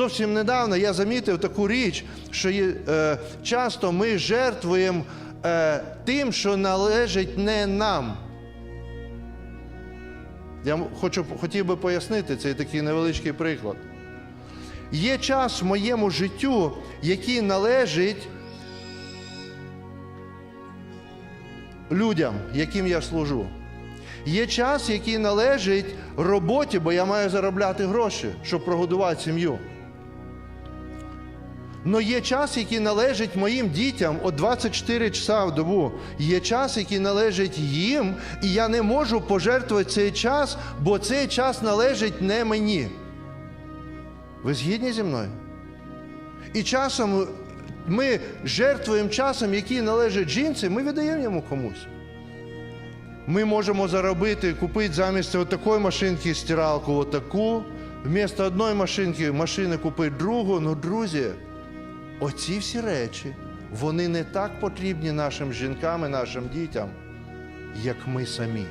зовсім недавно я замітив таку річ, що е, часто ми жертвуємо е, тим, що належить не нам. Я хочу, хотів би пояснити цей такий невеличкий приклад. Є час в моєму життю, який належить людям, яким я служу. Є час, який належить роботі, бо я маю заробляти гроші, щоб прогодувати сім'ю. Но є час, який належить моїм дітям о 24 часа в добу. Є час, який належить їм, і я не можу пожертвувати цей час, бо цей час належить не мені. Ви згідні зі мною? І часом ми жертвуємо часом, який належить жінці, ми віддаємо йому комусь. Ми можемо заробити, купити замість такої машинки стиралку отаку, вмісто одної машинки машини купити другу. Ну, друзі, оці всі речі, вони не так потрібні нашим жінкам і нашим дітям, як ми самі.